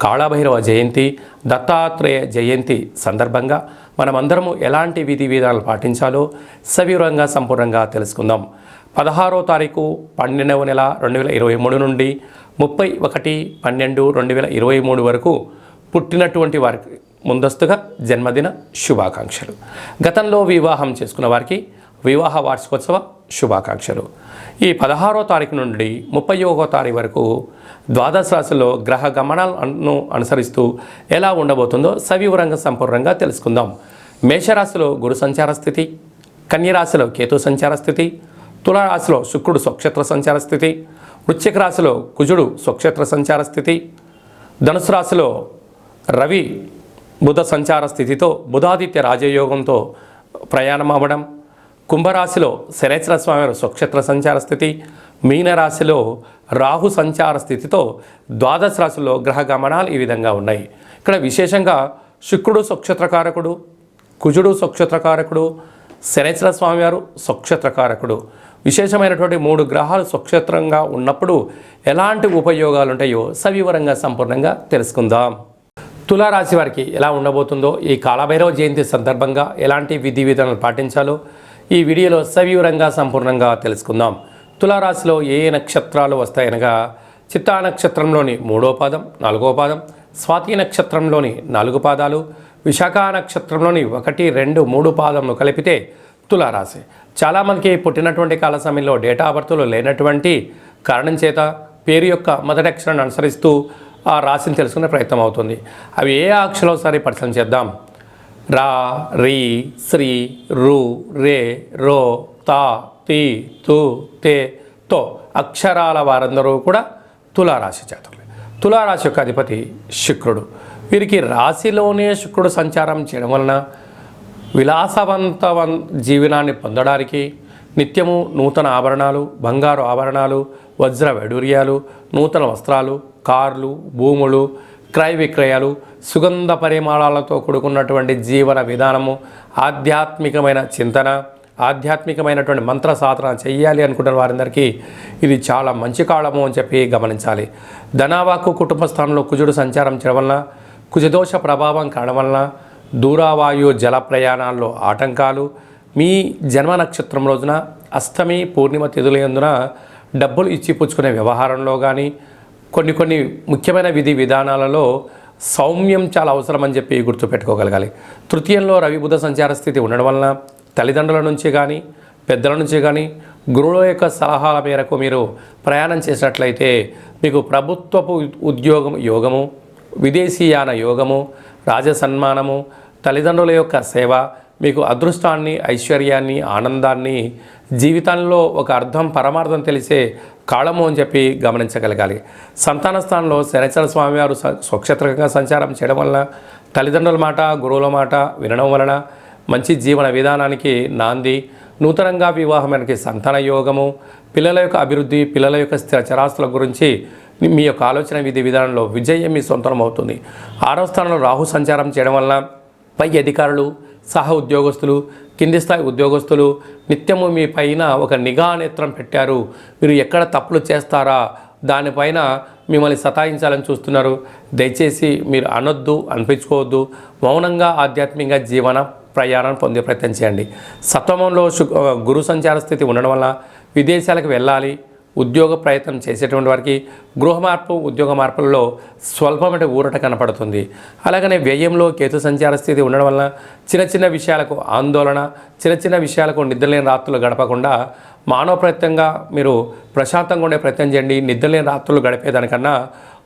కాళభైరవ జయంతి దత్తాత్రేయ జయంతి సందర్భంగా మనమందరము ఎలాంటి విధి విధానాలు పాటించాలో సవివరంగా సంపూర్ణంగా తెలుసుకుందాం. పదహారో తారీఖు పన్నెండవ నెల రెండు వేల ఇరవై మూడు నుండి ముప్పై ఒకటి పన్నెండు రెండు వేల ఇరవై మూడు వరకు పుట్టినటువంటి వారికి ముందస్తుగా జన్మదిన శుభాకాంక్షలు. గతంలో వివాహం చేసుకున్న వారికి వివాహ వార్షికోత్సవ శుభాకాంక్షలు. ఈ పదహారో తారీఖు నుండి ముప్పై ఒకో తారీఖు వరకు ద్వాదశ రాశిలో గ్రహ గమనాలను అనుసరిస్తూ ఎలా ఉండబోతుందో సవివరంగా సంపూర్ణంగా తెలుసుకుందాం. మేషరాశిలో గురు సంచార స్థితి కన్యరాశిలో కేతు సంచార స్థితి తులారాశిలో శుక్రుడు స్వక్షేత్ర సంచార స్థితి వృశ్చిక రాశిలో కుజుడు స్వక్షేత్ర సంచార స్థితి ధనుసు రాశిలో రవి బుధ సంచార స్థితితో బుధాదిత్య రాజయోగంతో ప్రయాణం అవ్వడం కుంభరాశిలో శనేశ్వర స్వామివారి స్వక్షేత్ర సంచార స్థితి మీనరాశిలో రాహు సంచార స్థితితో ద్వాదశ రాశిలో గ్రహ గమనాలు ఈ విధంగా ఉన్నాయి. ఇక్కడ విశేషంగా శుక్రుడు స్వక్షేత్రకారకుడు కుజుడు స్వక్షేత్రకారకుడు శనేశ్వర స్వామివారు స్వక్షేత్రకారకుడు. విశేషమైనటువంటి మూడు గ్రహాలు స్వక్షేత్రంగా ఉన్నప్పుడు ఎలాంటి ఉపయోగాలు ఉంటాయో సవివరంగా సంపూర్ణంగా తెలుసుకుందాం. తులారాశి వారికి ఎలా ఉండబోతుందో ఈ కాళభైరవ జయంతి సందర్భంగా ఎలాంటి విధి విధానాలు పాటించాలో ఈ వీడియోలో సవివరంగా సంపూర్ణంగా తెలుసుకుందాం. తులారాశిలో ఏ ఏ నక్షత్రాలు వస్తాయనగా చిత్తా నక్షత్రంలోని మూడో పాదం నాలుగో పాదం స్వాతి నక్షత్రంలోని నాలుగు పాదాలు విశాఖ నక్షత్రంలోని ఒకటి రెండు మూడు పాదములు కలిపితే తులారాశి. చాలామందికి పుట్టినటువంటి కాల సమయంలో డేటా బర్త్లు లేనటువంటి కారణం చేత పేరు యొక్క మొదటి అక్షరాన్ని అనుసరిస్తూ ఆ రాశిని తెలుసుకునే ప్రయత్నం అవుతుంది. అవి ఏ అక్షరాలు సరే పరిశీలన చేద్దాం. రా రీ శ్రీ రు రే రో తా తి తు తే తో అక్షరాల వారందరూ కూడా తులారాశి జాతకులే. తులారాశి యొక్క అధిపతి శుక్రుడు. వీరికి రాశిలోనే శుక్రుడు సంచారం చేయడం వలన విలాసవంతవం జీవనాన్ని పొందడానికి నిత్యము నూతన ఆభరణాలు బంగారు ఆభరణాలు వజ్ర వైడూర్యాలు నూతన వస్త్రాలు కార్లు భూములు క్రయ విక్రయాలు సుగంధ పరిమాణాలతో కూడుకున్నటువంటి జీవన విధానము ఆధ్యాత్మికమైన చింతన ఆధ్యాత్మికమైనటువంటి మంత్ర సాధన చేయాలి అనుకుంటున్న వారందరికీ ఇది చాలా మంచి కాలము అని చెప్పి గమనించాలి. ధనావాకు కుటుంబ స్థానంలో కుజుడు సంచారం చేయడం వలన కుజదోష ప్రభావం కావడం వలన దూరావాయు జల ప్రయాణాల్లో ఆటంకాలు మీ జన్మ నక్షత్రం రోజున అష్టమి పూర్ణిమ తిథులందున డబ్బులు ఇచ్చి పుచ్చుకునే వ్యవహారంలో కానీ కొన్ని కొన్ని ముఖ్యమైన విధి విధానాలలో సౌమ్యం చాలా అవసరమని చెప్పి గుర్తుపెట్టుకోగలగాలి. తృతీయంలో రవి బుధ సంచార స్థితి ఉండడం వలన తల్లిదండ్రుల నుంచి కానీ పెద్దల నుంచి కానీ గురువుల యొక్క సలహాల మేరకు మీరు ప్రయాణం చేసినట్లయితే మీకు ప్రభుత్వపు ఉద్యోగం యోగము విదేశీయాన యోగము రాజసన్మానము తల్లిదండ్రుల యొక్క సేవ మీకు అదృష్టాన్ని ఐశ్వర్యాన్ని ఆనందాన్ని జీవితంలో ఒక అర్థం పరమార్థం తెలిసే కాళము అని చెప్పి గమనించగలగాలి. సంతాన స్థానంలో శనిచర స్వామివారు స- స్వక్షేత్రకంగా సంచారం చేయడం వలన తల్లిదండ్రుల మాట గురువుల మాట వినడం వలన మంచి జీవన విధానానికి నాంది నూతనంగా వివాహమైనకి సంతాన యోగము పిల్లల యొక్క అభివృద్ధి పిల్లల యొక్క స్థిర చరాస్తుల గురించి మీ యొక్క ఆలోచన విధి విధానంలో విజయం మీ సొంతం అవుతుంది ఆరో స్థానంలో రాహు సంచారం చేయడం వలన పై అధికారులు సహ ఉద్యోగస్తులు కింది స్థాయి ఉద్యోగస్తులు నిత్యము మీ పైన ఒక నిఘా నేత్రం పెట్టారు. మీరు ఎక్కడ తప్పులు చేస్తారా? దానిపైన మిమ్మల్ని సతాయించాలని చూస్తున్నారు. దయచేసి మీరు అనొద్దు అనిపించుకోవద్దు. మౌనంగా ఆధ్యాత్మికంగా జీవన ప్రయాణం పొందే ప్రయత్నం చేయండి. సప్తమంలో గురు సంచార స్థితి ఉండడం వల్ల విదేశాలకు వెళ్ళాలి. ఉద్యోగ ప్రయత్నం చేసేటువంటి వారికి గృహ మార్పు ఉద్యోగ మార్పులలో స్వల్పమైన ఊరట కనపడుతుంది. అలాగనే వ్యయంలో కేతు సంచార స్థితి ఉండడం వలన చిన్న చిన్న విషయాలకు ఆందోళన చిన్న చిన్న విషయాలకు నిద్రలేని రాత్రులు గడపకుండా మానవ ప్రయత్నంగా మీరు ప్రశాంతంగా ఉండే ప్రయత్నం చేయండి. నిద్రలేని రాత్రులు గడిపేదానికన్నా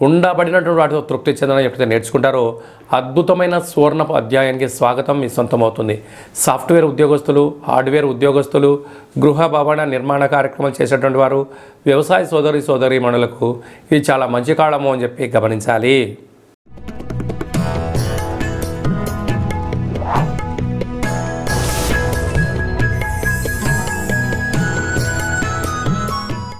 ఉండబడినటువంటి వాటితో తృప్తి చెందడం ఎప్పుడైతే నేర్చుకుంటారో అద్భుతమైన సువర్ణపు అధ్యాయానికి స్వాగతం మీ సొంతమవుతుంది. సాఫ్ట్వేర్ ఉద్యోగస్తులు హార్డ్వేర్ ఉద్యోగస్తులు గృహ భవన నిర్మాణ కార్యక్రమాలు చేసేటువంటి వారు వ్యవసాయ సోదరి సోదరి మనులకు ఇది చాలా మంచి కాలము అని చెప్పి గమనించాలి.